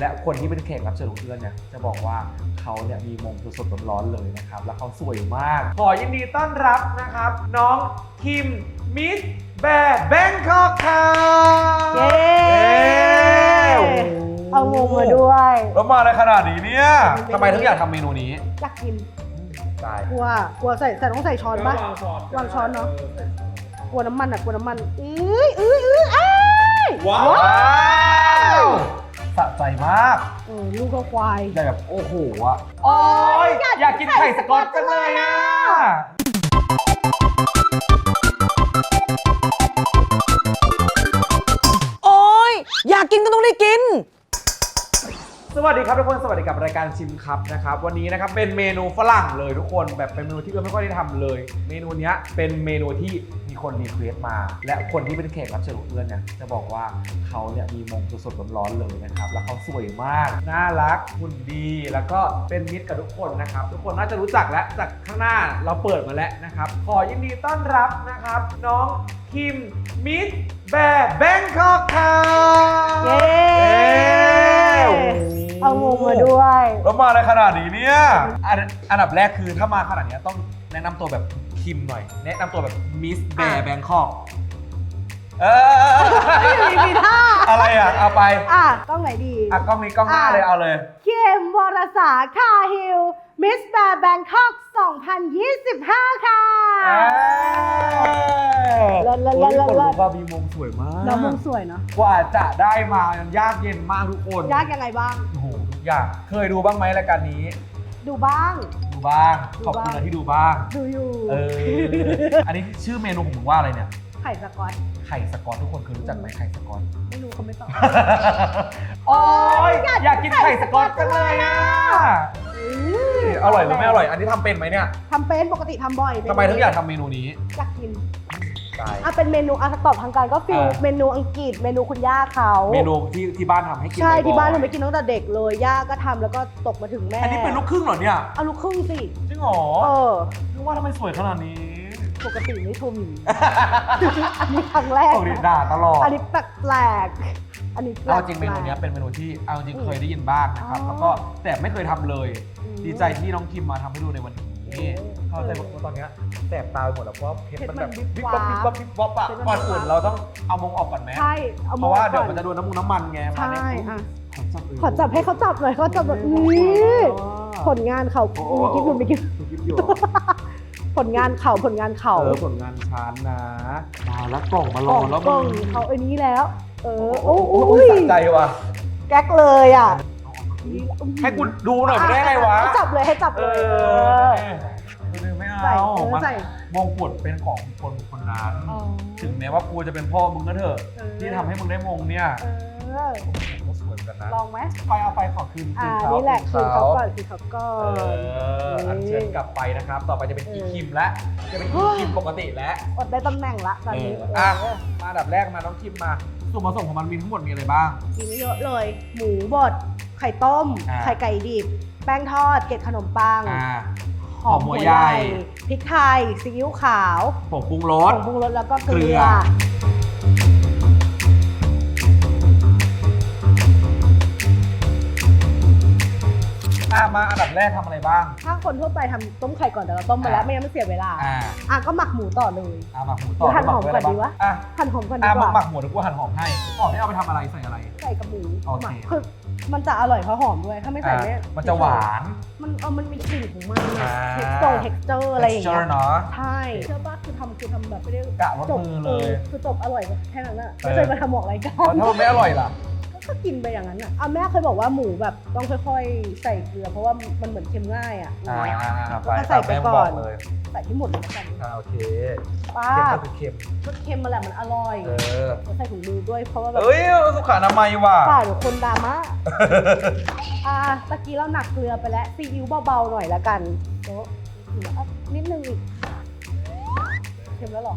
และคนที่เป็นแขกรับเชิญของเพื่อนเนี่ยจะบอกว่าเขาเนี่ยมีมงสดๆร้อนๆเลยนะครับ แล้วเขาสวยมาก ขอยินดีต้อนรับนะครับ น้องคิมมิสแบร์แบงคอกค่ะเย้โโหเอาวงมาด้วยแล้วมาอะไรขนาดนี้เนี่ยทำไมถึงอยากทำเมนูนี้อยากกินตายกลัวกลัวใส่ใส่ต้องใส่ช้อนปะวางช้อนเนอะกลัวน้ำมันอะกลัวน้ำมันเอ้ยเอ้ยเอ้ยอ้ายว้าว สะใจมากเออลูกก็ควายได้แบบโอ้โหอะโอ้ยอยากกินไข่สก๊อตจังเลยอะโอ๊ยอยากกินก็ต้องได้กิน สวัสดีครับทุกคนสวัสดีกับรายการชิมครับนะครับวันนี้นะครับเป็นเมนูฝรั่งเลยทุกคนแบบเป็นเมนูที่เอิร์ธไม่ค่อยได้ทำเลย เมนูเนี้ยเป็นเมนูที่ มีคนรีเควสต์มา และคนที่เป็นแขกรับเชิญของเอิร์ธเนี่ยจะบอกว่าเขาเนี่ยมีมงสดๆร้อนๆเลยนะครับ แล้วเขาสวยมาก น่ารักหุ่นดี แล้วก็เป็นมิตรกับทุกคนนะครับ ทุกคนน่าจะรู้จักแล้วจากข้างหน้าเราเปิดมาแล้วนะครับ ขอยินดีต้อนรับนะครับ น้องคิมมิสแบร์แบงคอกค่ะเย้เอาวงมาด้วย แล้วมาอะไรขนาดนี้เนี่ย อันอันดับแรกคือถ้ามาขนาดเนี้ยต้องแนะนำตัวแบบ คิมหน่อย แนะนำตัวแบบมิสแบร์แบงคอกเออมีมีท่าอะไรอะ เอาไป อะกล้องไหนดี อะกล้องนี้กล้องหน้าเลยเอาเลยเข้มวรสาคาฮิลมิสแบร์แบงคอก2025 ค่ะ เลิศเลิศเลิศเลิศ คนรู้ว่ามีมงสวยมาก น้องมุมสวยเนาะกว่าจะได้มามันยากเย็นมากทุกคนยากยังไงบ้าง โอ้โหทุกอย่าง เคยดูบ้างไหมรายการนี้ ดูบ้างดู บ้างดูขอบคุณบ้างนะที่ดูบ้าง ดูอยู่เออ อันนี้ชื่อเมนูของมึงว่าอะไรเนี่ย ไข่สก๊อตไข่สกอตทุกคนเคยรู้จักไหมไข่สกอต ไม่รู้เขาไม่ตอบ โอ้ยอยากอยากกินไข่สกอตจังเลยอะอื้ออร่อยหรือไม่อร่อย อันนี้ทำเป็นไหมเนี่ยทำเป็นปกติทำบ่อยทำไมถึงอยากทำเมนูนี้ อยากกิน ตายอะเป็นเมนูอะตอบทางการก็ฟิลอ่า เมนูอังกฤษเมนูคุณย่าเขาเมนูที่ที่บ้านทำให้กินใช่บ่อยๆที่บ้านทำไปกินตั้งแต่เด็กเลยย่าก็ทำแล้วก็ตกมาถึงแม่อันนี้เป็นลูกครึ่งเหรอเนี่ยเอาลูกครึ่งสิจริงเหรอเออนึกว่าทำไมสวยขนาดนี้ปกติไม่ทุ่มอันนี้ครั้งแรกปกติด่าตลอดอันนี้แปลกๆอันนี้แปลกเอาจริงเมนูเนี้ยเป็นเมนูที่เอาจริงเคยได้ยินบ้างนะครับ อ๋อแล้วก็แต่ไม่เคยทำเลย อืม ดีใจที่น้องคิมมาทำให้ดูในวันนี้ เออเข้าใจว่าตอนเนี้ยแสบตาไปหมดแล้วเพราะว่าเพชรมันแบบเพวิชบรมันวับวิบวับวิบวับอะเพชรมันก่อนอื่นเราต้องเอามงออกก่อนไหมใช่เอาเพมาราะว่าเดี๋ยวก่อมันจะโดนน้ำมันน้ำมันไงมาใช่เนี่ยอะขอจับเลยขอจับให้เขาจับหน่อยเขาจับแบบนี้ผลงานเขาโอ้มีกิ๊บอยู่มีกิ๊บดูคลิปอยู่ผลงานเขาผลงานเขา เออผลงานชั้นนะมาแล้วกล่องมารกล่อองแล้วกล่องมึงเขาไอ้นี้แล้ว เออ โอ้โอ้โหโอ้ยสะใจว่ะ แก๊กเลยอะ ให้กูดูหน่อยไม่ได้ไงวะ ให้จับเลยให้จับเอเลยอเออดูไม่ใส่เอาเออมันใส่ มงกุฎเป็นของคนคนนั้น อ๋อ ถึงแม้ว่ากูจะเป็นพ่อมึงก็เถอะ เออ ที่ทำให้มึงได้มงเนี่ยเออผมก็สวยเหมือนกันนะลองไหมไปเอาไปขอคืนคือ่านเขานี่แหละคืคืนนเขาเขาก่อนคืนเขาก่อเอน ออันเชิญกลับไปนะครับ ต่อไปจะเป็นอีคิมแล้วจะเป็นอีคิมปกติแล้วอดได้ตำแหน่งละตอนนี้เอออะ เออมาอันดับแรกมาน้องคิมมาส่วนผสมของมันมีทั้งหมดมีอะไรบ้าง กินเยอะเลย หมูบด ไข่ต้ม อ่า ไข่ไก่ดิบ แป้งทอด เกล็ดขนมปังอ่า หอมหอมหัหัววใหใหญ่ญ่ พริกไทยซีอิ๊วขาวผงปรุงรผส งปรุงรสแล้วก็เกเกลืลือ อ อะมาอันดับแรกทำอะไรบ้าง ถ้าคนทั่วไปทำต้มไข่ก่อนแต่เราต้มมาแล้วอ่า ไม่งั้นมันเสียเวลา อ่าอะก็หมักหมูต่อเลย อะหมักหมูต่อหั่นหอมด้วยก่อนไรบ้างดีวะ อะหั่นหอมก่อนดีอะกหมักว่าหมักหมูเดี๋ยวกูหั่นหอมให้หอมให้เอาไปทำอะไรใส่อะไร ใส่กับหมูโอเค หมักคือ มันจะอร่อยเพราะหอมด้วย ถ้าไม่ใส่อะไม่มันจะหวาน มันเออมันมีกลิ่นของมันอ่า เท็กซ์ตรงเท็กซ์เจอร์อะไรอย่างเงี้ texture ยเนาะ ใช่เชื่อป่ะคือทำคือทำแบบไม่ได้กะรสจบมือเอเลอยคือจบอร่อยแค่นั้นอะเออไม่เคยมาทำออกรายการ แล้วถ้ามันไม่อร่อยล่ะ ก็กินไปอย่างนั้นอะอะแม่เคยบอกว่าหมูแบบต้องค่อยๆ ใส่เกลือเพราะว่ามันเหมือนเค็มง่ายอะอ่าไปก็ใส่ไปตามแม่ก่อนบเลยใส่ที่หมดเลยแล้วกันอ่าโอเคป้าเค็มก็คือเค็มรสเค็มมาแหละมันอร่อยเออเดี๋ยวใส่ถุงมือด้วยเพราะว่าแบบเอ้ยสุขอนามัยว่ะป่าเดี๋ยวคนดราม่าอะตะกี้เราหนักเกลือไปแล้วซีอิ๊วเบาๆหน่อยละกันโต๊ะนิดนึงอีกเค็มแล้วหรอ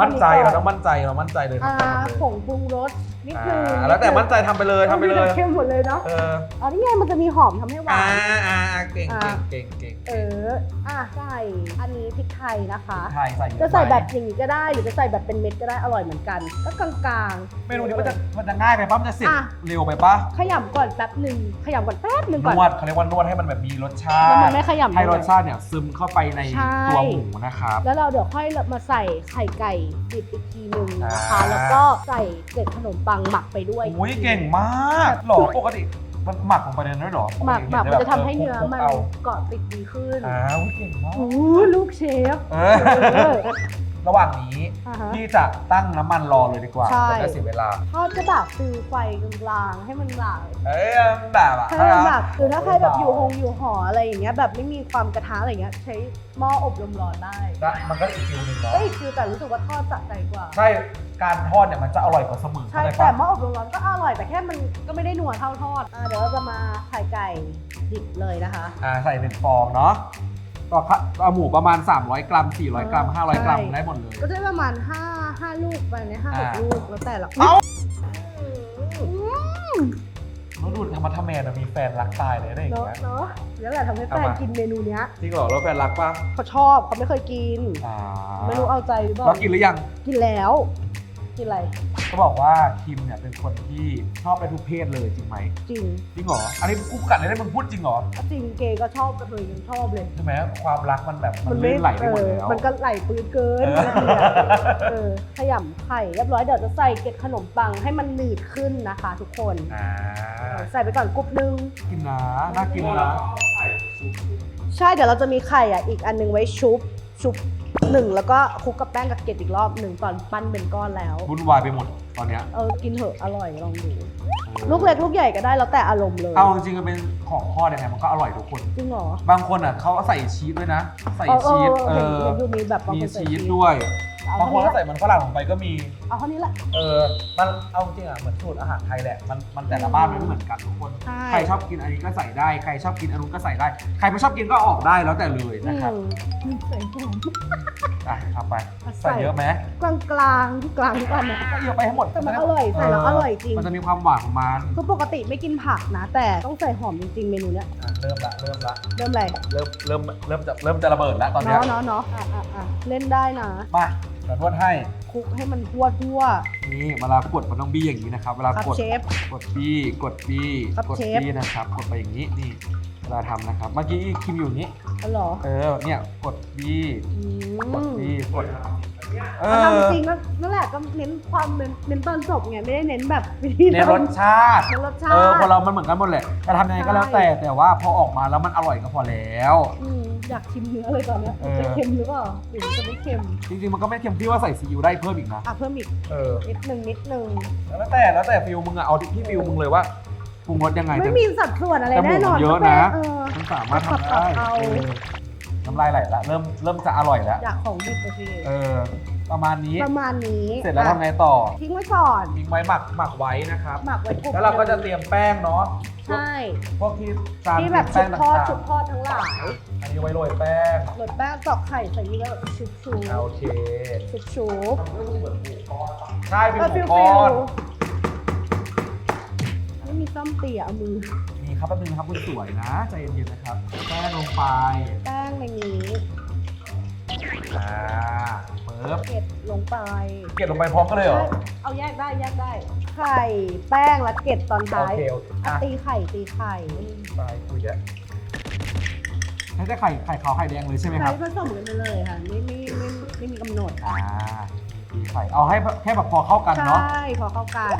มั่นใจเราต้องมั่นใจเรามั่นใจเลยอ่าผงปรุงรสนิดอ่นึงาแล้วแต่มั่นใจทำไปเลยทำไปเลยเข้มหมดเลยเนาะเอออ๋อนี่ไงมันจะมีหอมทำให้หวาอ่านอ่าเก่งอ่าเก่งเก่งเก่งเอออะใส่อันนี้พริกไทยนะคะ ไทยใส่เยอจะใส่แบบอย่างนี้ก็ได้หรือจะใส่แบบเป็นเม็ดก็ได้อร่อยเหมือนกัน ก็กลางๆ เมนูนี้มันจะมันจะง่ายไปปะมันจะเสร็จอะ เร็วไปปะขยำก่อนแป๊บหนึ่งขยำก่อนแป๊บหนึ่งนก่อนวดเขาเรียกว่านวดให้มันแบบมีรสชาแล้วติมันไม่ขยำ ให้รสชาติเนี่ยซึมเข้าไปในใช่ ตัวหมูนะครับ แล้วเราเดี๋ยวค่อยมาใส่ไข่ไก่ดิบอีกทีหนึ่งนะคะอ่าแล้วก็ใส่เกล็ดขนมปังหมักไปด้วยโอ้ยเก่งมากหรอปกติมันหมักลงไปในนั้นด้วยเหรอหมักหมักปมันติจะทำให้เนื้อคลุกๆมันเอาเกาะติดดีขึ้นอ้าวเก่งมากโอ้ลูกเชฟเอเอออ ระหว่างนี้อ่าฮะ พี่จะตั้งน้ำมันรอเลยดีกว่าใช่ จะได้เสียเวลา ทอดก็แบบคือไฟกลางๆให้มันหลากเอ้ยแบบอะให้มันแบบหรือถ้าใครแบบอยู่หงอยู่หออะไรอย่างเงี้ยแบบไม่มีความกระทะอะไรอย่างเงี้ยใช้หม้ออบลมร้อนได้แล้วมันก็อีกฟิลหนึ่งเนาะเอ้ยคือแต่รู้สึกว่าทอดสะใจกว่า ใช่ การทอดเนี่ยมันจะอร่อยกว่าเสมอใช่เข้าใจแต่ปะหม้ออบลมร้อนก็อร่อยแต่แค่มันก็ไม่ได้นัวเท่าทอดอะเดี๋ยวเราจะมาไข่ไก่ดิบเลยนะคะ อ่าใส่หนึ่งฟองเนาะ ก็ค่ะเอาหมูประมาณ 300 กรัม 400 กรัม 500 กรัมใช่ได้หมดเลย ก็จะได้ประมาณ5 5ลูกไปเนี่ยห้าหกอ่า ลูกแล้วแต่ละเอ้าอืมแล้วดูธรรมะทแมนอะมีแฟนรักตายเลยอะไรอย่างเนาะเงี้ย เนาะแล้วแหละทำให้แฟเอานมา กินเมนูเนี้ยจริงเหรอแล้วแฟนรักปะเขาชอบเขาไม่เคยกิน อ่าไม่รู้เอาใจหรือเปล่าแล้วกินหรือยังกินแล้ว กินอะไร เขาบอกว่าคิมเนี่ยเป็นคนที่ชอบไปทุกเพศเลยจริงไหมจริงจริงเหรออันนี้กูกัดเลยได้มึงพูดจริงเหรอก็จริงเกย์ก็ชอบกระเทยยังชอบเลยใช่ไหมความรักมันแบบมันลื่นไหลไปหมดเอแล้อวมันก็ไหลปืนเกินเออบางทีอะเออขยำไข่เรียบร้อยเดี๋ยวจะใส่เกล็ดขนมปังให้มันหนืดขึ้นนะคะ ทุกคนอ่าใส่ไปก่อนกรุ๊ปนึงกินนะน่ากินนะใช่เดี๋ยวเราจะมีไข่อะอีกอันนึงไว้ชุบชุบ หนึ่งแล้วก็คลุกกับแป้งกับเกล็ดอีกรอบหนึ่งตอนปั้นเป็นก้อนแล้ว วุ่นวายไปหมดตอนเนี้ย เออกินเถอะอร่อยลองดูลูกเล็กลูกใหญ่ก็ได้แล้วแต่อารมณ์เลยเอาจริงๆมันเป็นของทอดยังไงมันก็อร่อยทุกคน จริงเหรอบางคนอะเขาใส่ชีสด้วยนะ ใส่เออเอชีสอเอเห็นอเห็นอยู่มีแบบบางมีคนใส่ชีสด้วยเอา บางคนเท่าก็ใส่มันฝรั่งลงไปก็มี เอาเท่านี้แหละ เออ มันเอาจริงอะเหมือนสูตรอาหารไทยแหละ มันมันแต่ละบ้านมันไม่เหมือนกันทุกคน ใช่ ใครชอบกินอันนี้ก็ใส่ได้ ใครชอบกินอันนู้นก็ใส่ได้ ใครไม่ชอบกินก็ออกได้แล้วแต่เลยนะครับอืมใส่หอมอะทำไป ใส่ ใส่เยอะไหมกลางกลางๆกลางทุกอันนะก็เยอะไปให้หมดแต่มันอร่อยใส่แล้วอร่อยจริง มันจะมีความหวานของมันคือปกติไม่กินผักนะ แต่ต้องใส่หอมจริงๆเมนูเนี้ยอะเริ่มละ เริ่มละ เริ่มอะไรเริ่มเริ่มเริ่มจะเริ่มจะระเบิดแล้วตอนเนี้ยเนาะเนาะเนาะอะอะอะเล่นได้นะ มา เดี๋ยวนวดให้ คลุกให้มันทั่วทั่ว นี่เวลากดมันต้องบี้อย่างนี้นะครับ เวลาครับกดเชฟ กดบี้ กดบี้ ครับกดเชฟ บี้นะครับ กดไปอย่างนี้ นี่ เวลาทำนะครับ เมื่อกี้คิมอยู่อย่างนี้ อ๋อเหรอเออ เนี่ย กดบี้ อืกดมบี้ กด เอเอาอทำจริงก็นั่นแหละก็เน้นความเน้นเน้นตอนจบไงไม่ได้เน้นแบบวิธีในรสชาติ เน้นรสชาเออติคนเรามันเหมือนกันหมดแหละจะทำยังไงก็แล้วแต่ แต่ว่าพอออกมาแล้วมันอร่อยก็พอแล้ว อืมอยากชิมเนื้อเลยตอนเนี้ยเออ จะเค็มหรือเปล่าหรือจะไม่เค็มจริงๆมันก็ไม่เค็มที่ว่าใส่ซีอิ๊วได้เพิ่มอีกนะอะเพิ่มอีกเออนิดนึงนิดนึงแล้วแต่แล้วแต่ฟิลมึงอะเอาที่ฟิลมึงเลยว่าปรุงรสยังไงไม่แต่ มีสัดส่วนอะไรแต่หมูแน่นอนมันเยอะก็แค่นะ เออ มันสามารถทำได้ปรับเอาเออน้ำลายไหลละเริ่มเริ่มจะอร่อยแล้วอยากของดิบโอเคเออ ประมาณนี้ ประมาณนี้เสร็จแล้วอะทำไงต่อ ทิ้งไว้ก่อนทิ้งไว้หมักหมักไว้นะครับ หมักไว้กลุ่มแล้วเราก็จะเตรียมแป้งเนาะใช่พวกที่จานที่แบบเตรีชุยบมทอดแป้งชุบต่างทอดทั้งหลายๆอันนี้ไว้โรยแป้งหลดแป้งตอกไข่ใส่นี่แล้วชุบชุบอ่าโอเคชุบชุบใช่เป็นเออหฟิมูลก้ฟิอลนไม่มีซ่อมเตี่ยเอามือนี่ ครับแป๊บนึงนะครับคุณสวยนะ ใจเย็นๆนะครับแป้งลงไปแป้งในนี้อ่าปึ๊บเกล็ดลงไปเก็บลงไปพร้อมกันเลยเหรอ เอาแยกได้แยกได้ ไข่แป้งและเกล็ดตอนโอท้ายเคโอเคอะอะ ตีไข่ตีไข่ไปคุยแล้วให้ได้ไข่ไข่ขาวไข่แดงเลยใช่ไหมคใช้รับ ผสมกันไปเลยค่ะไม่ไม่ไม่ไม่มีกำหนดอ่าตีไข่เอาให้แค่แบบพอเข้ากันใชเนาะ่พอเข้ากัน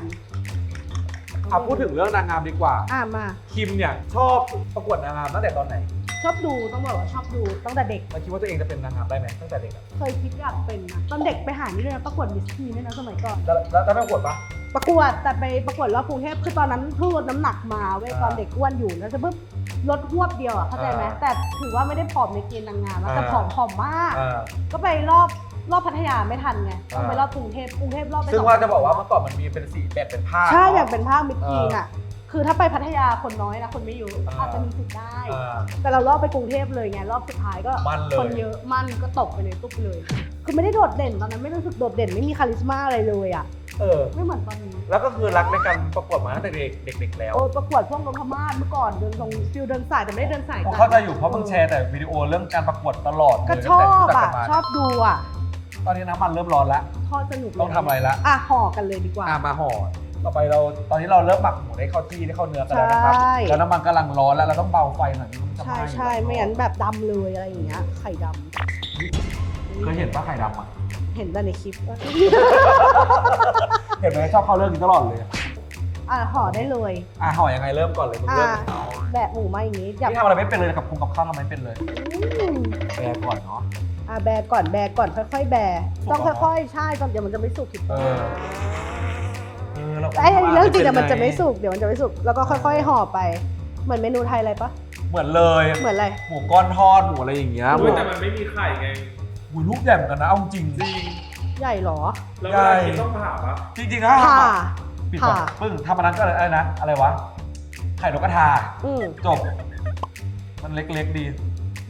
อะพูดถึงเรื่องนางงามดีกว่า อะมา คิมเนี่ยชอบประกวดนางงามตั้งแต่ตอนไหน ชอบดูต้องบอกว่าชอบดูตั้งแต่เด็ก แล้วคิดว่าตัวเองจะเป็นนางงามได้ไหมตั้งแต่เด็กอะเคยคิดอยากเป็นนะตอนเด็กไปหานี่ด้วยนะประกวดมิสทีนด้วยนะสมัยก่อน แล้วแล้วแล้วประกวดปะ ประกวดแต่ไปประกวดรอบกรุงเทพคือตอนนั้นเพิ่งลดน้ำหนักมาเว้ยอ่าตอนเด็กอ้วนอยู่แล้วจะเพิ่งลดหวบเดียวอะเข้าใจไหมอ่าแต่ถือว่าไม่ได้ผอมในเกณฑ์นางงามนะแต่อ่า ผอมผอมมาก อ่าก็ไปรอบ รอบพัทยาไม่ทันไงต้องไปอ่ารอบกรุงเทพกรุงเทพรอบไปซึ่งสว่าจะบอกว่าเมื่อก่อนมันมีเป็นสีแบบเป็นผ้าใช่เนอะแบบเป็นภาคมิดทีนเอออะคือถ้าไปพัทยาคนน้อยนะคนไม่เยอะอ่าอาจจะมีสิทธิ์ได้อ่าแต่เรารอบไปกรุงเทพเลยไงรอบสุดท้ายก็มั่นเลยคนเยอะมั่นก็ตกไปเลยตุ๊บเลย คือไม่ได้โดดเด่นตอนนั้นไม่รู้สึกโดดเด่นไม่มีคาลิสมาอะไรเลยอะเออไม่เหมือนตอนนี้ แล้วก็คือรักในการประกวดมาตั้งแต่เด็กเด็กๆแล้วโอ้ประกวดพวกนพมาศเมื่อก่อนเดินตรงฟิลเดินสายแต่ไม่ได้เดินสายผมจ้ะเข้าใจอยู่เพราะมึงแชร์แต่วิดีโอเรื่องการประกวดตลอดเลยก็ชอบตั้งแต่อะรู้จักกันมาชอบดูอะ ตอนนี้น้ำมันเริ่มร้อนแล้ว ทอดสนุกเลยต้องทำอะไรละ อะห่อกันเลยดีกว่า อะมาห่อต่อไปเราตอนนี้เราเริ่มหมักหมูได้เข้าที่ได้เข้าเนื้อกันแล้วนะครับใช่ แล้วน้ำมันกำลังร้อนแล้วเราต้องเบาไฟหน่อยมันจะไหใช่ม้ใช่ไม่งั้นแบบดำเลยอะไรอย่างเงี้ย ไข่ดำเคยเห็นปะไข่ดำอะเห็นแต่ในคลิปเห็นไหมชอบเข้าเรื่องนี้ตลอดเลย อะห่อได้เลย อะห่อยังไงเริ่มก่อนเลยมึงอะเริ่มแบะหมูมาอย่างนี้อย่าพี่ทำอะไรไม่เป็นเลยกับคงกับข้าวทำอะไรไม่เป็นเลยอืมแปรก่อนเนาะ อะแบะก่อนแบะก่อนค่อยๆ แบะสุกต้องเหรอค่อยๆ ใช่ตอนเดี๋ยวมันจะไม่สุกคิดเออเออเราไอ้อันนี้เรื่องจริงเดี๋ยวมันจะไม่สุกเดี๋ยวมันจะไม่สุกแล้วก็ค่อยๆห่อไป เหมือนเมนูไทยอะไรปะเหมือนเลยเหมือนอะไรหมูก้อนทอดหมูอะไรอย่างเงี้ยอุ๊ยแต่มันไม่มีไข่ไงหมูลูกใหญ่เหมือนกันนะเอาจริงจริงใหญ่เหรอแล้วเวลากินต้องผ่าปะจริงๆนะผ่าปิดก่อนผ่าปึ้งทำอันนั้นก็อะไรนะอะไรวะไข่นกกระทาอืมจบมันเล็กๆดี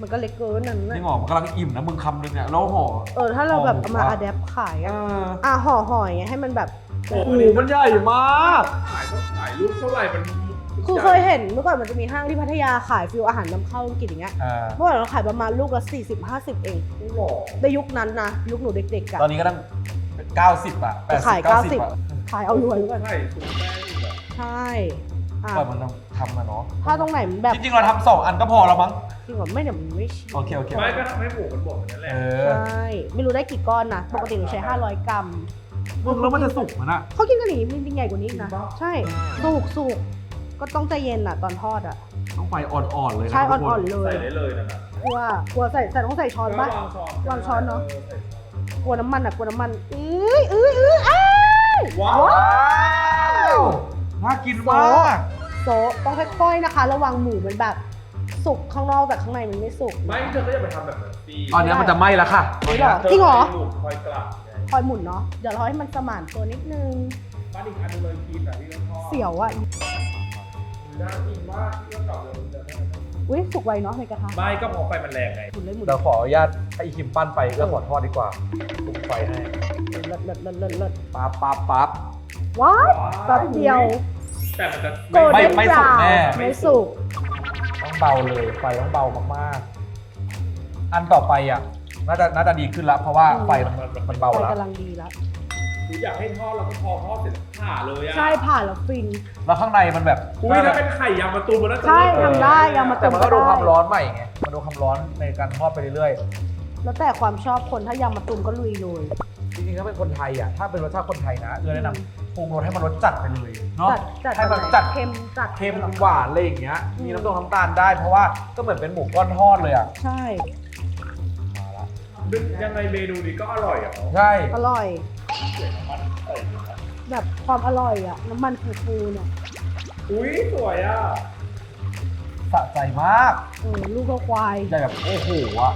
มันก็เล็กเกินนั่นจรินะงเหรอมันกำลังอิ่มนะมึงคำนึงเนี่ยแล้วห่อ เออถ้าเราแบบเอามาห่ออะแดปขายเออะออะห่อห่ออย่างเงี้ยให้มันแบบ โอ้โอ้โหโหมันใหญ่มากขายเท่าขายลูกเท่าไหร่มันคือเคยเห็นเมื่อก่อนมันจะมีห้างที่พัทยาขายฟิลอาหารนำเข้าอังกฤษอย่างเงี้ยอ่าเมื่อก่อนเราขายประมาณลูกละ40 50 เองไม่หรอกในยุคนั้นนะยุคหนูเด็กๆอะตอนนี้ก็ตั้ง90อะ80 ขาย 90อะขายเอารวยไว้ก่อนไข่สุกแป้งอีกแบบใช่อะก่อนมันทำมาเนาะถ้าตรงไหนมันแบบจริงๆเราทำสองอันก็พอแล้วมั้งจ ริงเหรอไม่เดี๋ยวมันไม่ชิมโอเคโอเคไม่ก็ทำให้หมูมันบดอย่างนั้นแหเอละอใช่ไม่รู้ได้กี่ก้อนนะปกติหนูใช้ 500 กรัมมึงแล้วมันจะสุกมันอะ เขากินกันอย่างนี้มันจริงใหญ่กว่านี้อีกนะใช่สุกสุกก็ต้องใจเย็นอะตอนทอดอะต้องไฟอ่อนๆเลยนะใช่ทุกคอ่อนๆเลใส่ยได้เลยนะครับกลัวกลัวใส่ใส่ต้องใส่ช้อนปะวางช้อนวางช้อนเนอะออใส่ช้อน กลัวน้ำมันอะกลัวน้ำมันอื้ออื้ออื้ออ้ายว้าว ว้าวน่ากินมาก โซะต้องค่อยๆนะคะ ระวังหมูมันแบบ สุกข้างนอกแต่ข้างในมันไม่สุก ไม่เธอก็อย่าไปทำแบบนั้นสิตอนนี้มันจะไหม้แล้วค่ะไม่หรอเธอจริงเหรอใหมูคอยกลับไงคอยหมุนเนาะ เดี๋ยวเราให้มันสมานตัวนิดนึงป้าอีกอันหนึงเลยกินอะที่เราทอดเสียวอะ น่ากินมากที่เรากลับเลยจะได้อุ้ยสุกไวเนาะในกระทะไม่ก็เพอไฟมันแรงไง หมุนเลยหมุนเราขออนุญาตให้อีคิมปั้นไปก็ขอทอดดีกว่าปลุกไฟให้เลิศเลิศเลิศเลิศเลิศปั๊บปั๊บปั๊บ ว้ายแป๊บเดียวแต่มันจะ โกลไม่เด้นไม่บสุรากวแน่น์ไม่สุกต้อง เบาเลย ไฟต้องเบามากๆ อันต่อไปอะน่าจะน่าจะดีขึ้นแล้วเพราะว่าไฟมันมันเบาไฟแล้วกำลังดีแล้วคืออยากให้ทอดเราก็พอทอดเสร็จผ่าเลยอะใช่ผ่านแล้วฟิน แล้วข้างในมันแบบอุ้ยถ้าเป็นไข่ยางมะตูมมันน่าจะใช่เลิศทำได้ยางมะตูแต่มันก็ดูความร้อนใหม่ไงมันดูความร้อนในการทอดไปเรื่อยแล้วแต่ความชอบคนถ้ายำมะตูมก็ลุยเลยๆ จริงๆถ้าเป็นคนไทยอะถ้าเป็นรสชาติคนไทยนะเออแนะนำปรุงรสให้มันรสจัดไปเลยเนาะจัดจัดให้มันจัดเค็มจัดเค็มหวานอะไรอย่างเงี้ยมีน้ำตรงน้ำตาลได้เพราะว่าก็เหมือนเป็นหมูก้อนทอดเลยอะใช่มาละยังไงเมนูนี้ก็อร่อยอะเนาะใช่อร่อย แบบความอร่อยอะน้ำมันฟูๆเนี่ยอุ้ยสวยอะสะใจมากเออลูกก็ควายใหญ่แบบโอ้โหอะ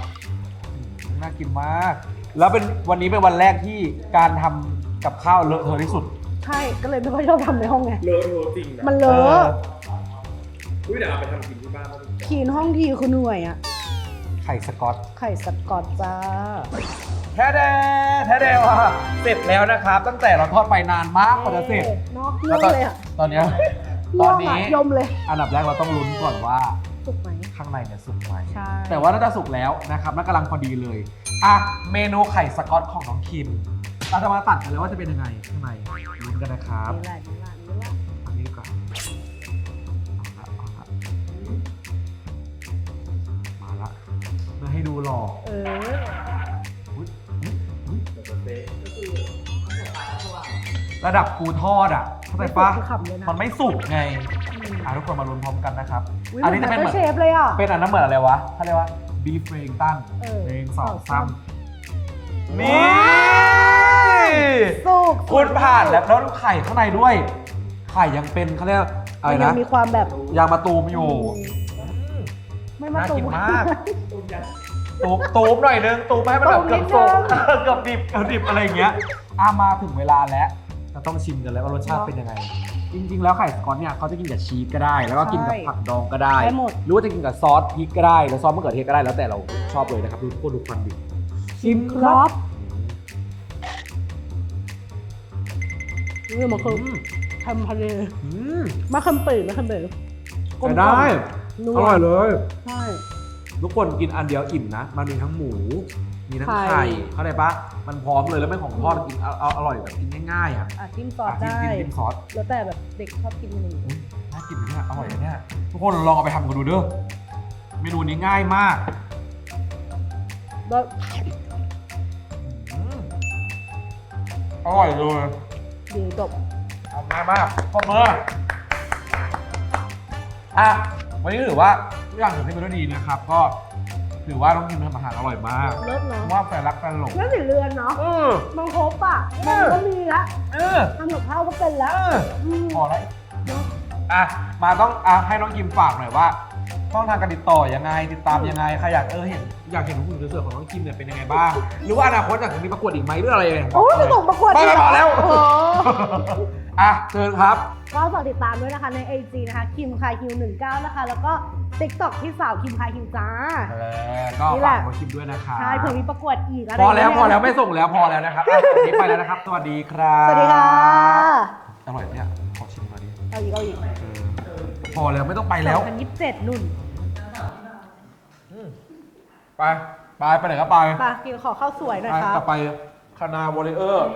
อืมน่ากินมาก แล้วเป็นวันนี้เป็นวันแรกที่การทำกับข้าวเลอะเทอะที่สุด ใช่ก็เลยไม่ค่อยชอบทำในห้องไงเลอะเทอะจริงนะมันเลเออะออุ้ยเดี๋ยวเอาไปทำกินที่บ้านก็ดีขีนห้องทีคือเหนื่อยอะไข่สกอต ไข่สกอตจ้า แท้แดแท้แดว่ะเสร็จแล้วนะครับ ตั้งแต่เราทอดไปนานมากกว่าจะเสร็จเนาะแล้วง่วตองนเลยอะตอนเนี้ยตง่อวนงนี้อะยมเลยอันดับแรกเราต้องลุ้นก่อนว่า สุกไหม ข้างในเนี่ยสุกไหมใช่ แต่ว่าน่าจะสุกแล้วนะครับน่ากำลังพอดีเลย อะเมนูไข่สก๊อตของน้องคิม เราจะมาตัดกันเลยว่าจะเป็นยังไงข้างในลุ้นกันนะครับ นี่แหละนี่แหละนี่แหละอันนี้ดีกว่อนเอาละเอาละมาละเพื่อให้ดูหล่อเอออุ๊ยอุ๊ยอุ๊ยเดี๋ยวจะเต๊ะก็คือระดับกูทอดอะเข้าใจปะไม่สุกคือขำเลยนะมันไม่สุกไง อืมอะทุกคนมาลุ้นพร้อมกันนะครับอุ๊ยอันนี้จะเป็นหเหมืมืออนเชฟเลยอะเป็นอันนั้นเหมือนอะไรวะเขาเรียกว่า บีฟเรงตันเออหนึ่งสองสองสามสามนี่สุกคุณผ่านแล้วแล้วดูไข่ข้างในด้วย ไข่ยังเป็นเขาเรียกอะไรมันยันะงมีความแบบยางมาตูมอยู่ ไม่มาน่าตูกินมมากต้มยำตูมตูมหน่อยนึงตูมให้มันแบบตูมนิเกือบดสุนึกงเกือบดิบเกือบดิบอะไรอย่างเงี้ยอามาถึงเวลาแล้วจะต้องชิมกันแล้วว่ารสชาติเป็นยังไง จริง ๆ แล้วไข่สก๊อตเนี่ยเขาจะกินกับชีสก็ได้ แล้วก็กินกับผักดองก็ได้ ได้หมด หรือว่าจะกินกับซอสพริกก็ได้ แล้วซอสมะเขือเทศก็ได้ แล้วแต่เราชอบเลยนะครับดูทุกคนดูควันดิชิมครับนี่มันคือทำทะเลอืมมะขามเปีมะขามเปีกลมใช้ๆได้นัวอร่อยเลย ใช่ ทุกคนกินอันเดียวอิ่มนะ มันมีทั้งหมู มีทั้งไข่ ไข่ เข้าใจปะมันพร้อมเลยแล้วไม่ของทอดกินเอาเอาอร่อยแบบกินง่ายๆอะอะจิ้มซอสอะจิ้มได้จิ้มจิ้มซอสแล้วแต่แบบเด็กชอบกินอะไรอย่างอุ๊เงี้ยยน่ากินนะเนี่ยอร่อยนะเนี่ยทุกคนลองเอาไปทำกันดูเด้อเมนูนี้ง่ายมากแล้วอืมอร่อยเลยดีจบ ทำง่ายมากขอบมืออะวันนี้ถือว่าทุกอย่างถือเป็นเรื่องดีนะครับ ก็ ถือว่าน้องกิมทำอาหารอร่อยมากเลิศเพเนาะราะว่าแฟนรักแฟนหลงแล้วสีเรือนเนาะเออมันครบอะเอมันอก็มีละเออทำกับข้าวก็เป็นแล้วเออมพอแล้วอะมาต้องอะให้น้องกิมฝากหน่อยว่าต้องทางการติดต่อยังไง ติดตามยังไงใครอยากเออเห็นอยากเห็นหุ่นสวยๆของน้องกิมเนี่ยเป็นยังไงบ้าง หรือว่าอนาคตอยากจะมีประกวดอีกไหมหรืออะไรเนี่ยโอ้ยจะส่งประกวดไม่ไม่พอแล้วโอ้โหอะเชิญครับ ก็ฝากติดตามด้วยนะคะใน IG นะคะคิมคายฮิว19นะคะ แล้วก็ TikTok ที่สาวคิมคายฮิวจ้า เออก็นี่แหฝากละน้องกิมด้วยนะครับใช่เผื่อมีประกวดอีกอะไรพอแล้วย่างพอเงี้ยแล้วไม่ส่งแล้วพอแล้วนะครับอะวันนี้ไปแล้วนะครับ สวัสดีครับสวัสดีค่ะ อร่อยเนี่ยขอชิมหน่อยดิเอาอีกเอาอีกเออพอแล้วไม่ต้องไปแล้ว2027นุ่นไป ไปไปไหนก็ไปไปกินขอข้าวสวยหน่อยไปครักลับบไปคณาวอลเลเยอร์